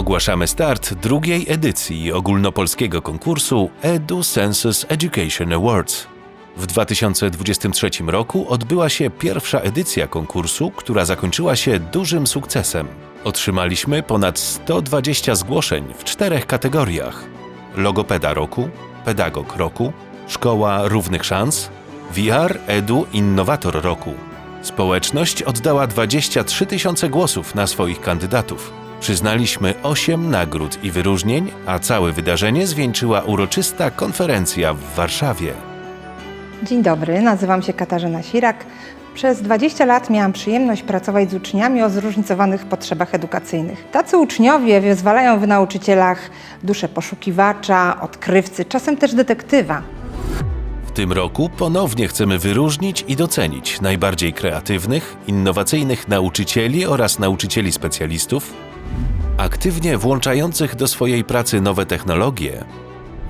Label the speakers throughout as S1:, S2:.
S1: Ogłaszamy start drugiej edycji ogólnopolskiego konkursu Edu Census Education Awards. W 2023 roku odbyła się pierwsza edycja konkursu, która zakończyła się dużym sukcesem. Otrzymaliśmy ponad 120 zgłoszeń w czterech kategoriach: logopeda roku, pedagog roku, szkoła równych szans, VR Edu Innowator roku. Społeczność oddała 23 tysiące głosów na swoich kandydatów. Przyznaliśmy 8 nagród i wyróżnień, a całe wydarzenie zwieńczyła uroczysta konferencja w Warszawie.
S2: Dzień dobry, nazywam się Katarzyna Sirak. Przez 20 lat miałam przyjemność pracować z uczniami o zróżnicowanych potrzebach edukacyjnych. Tacy uczniowie wyzwalają w nauczycielach duszę poszukiwacza, odkrywcy, czasem też detektywa.
S1: W tym roku ponownie chcemy wyróżnić i docenić najbardziej kreatywnych, innowacyjnych nauczycieli oraz nauczycieli specjalistów, aktywnie włączających do swojej pracy nowe technologie,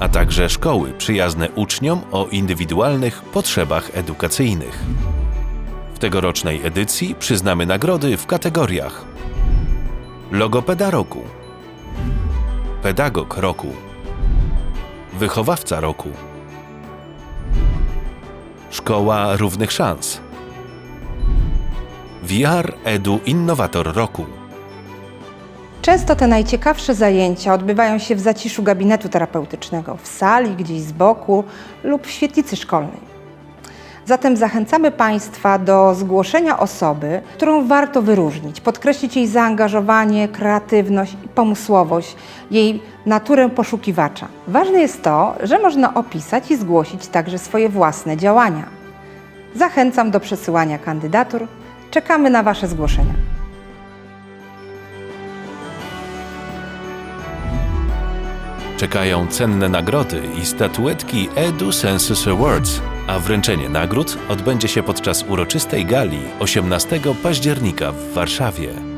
S1: a także szkoły przyjazne uczniom o indywidualnych potrzebach edukacyjnych. W tegorocznej edycji przyznamy nagrody w kategoriach Logopeda roku, Pedagog roku, Wychowawca roku, Szkoła Równych Szans. VR Edu Innowator Roku.
S2: Często te najciekawsze zajęcia odbywają się w zaciszu gabinetu terapeutycznego, w sali, gdzieś z boku lub w świetlicy szkolnej. Zatem zachęcamy Państwa do zgłoszenia osoby, którą warto wyróżnić, podkreślić jej zaangażowanie, kreatywność i pomysłowość, jej naturę poszukiwacza. Ważne jest to, że można opisać i zgłosić także swoje własne działania. Zachęcam do przesyłania kandydatur. Czekamy na Wasze zgłoszenia.
S1: Czekają cenne nagrody i statuetki Edu Census Awards, a wręczenie nagród odbędzie się podczas uroczystej gali 18 października w Warszawie.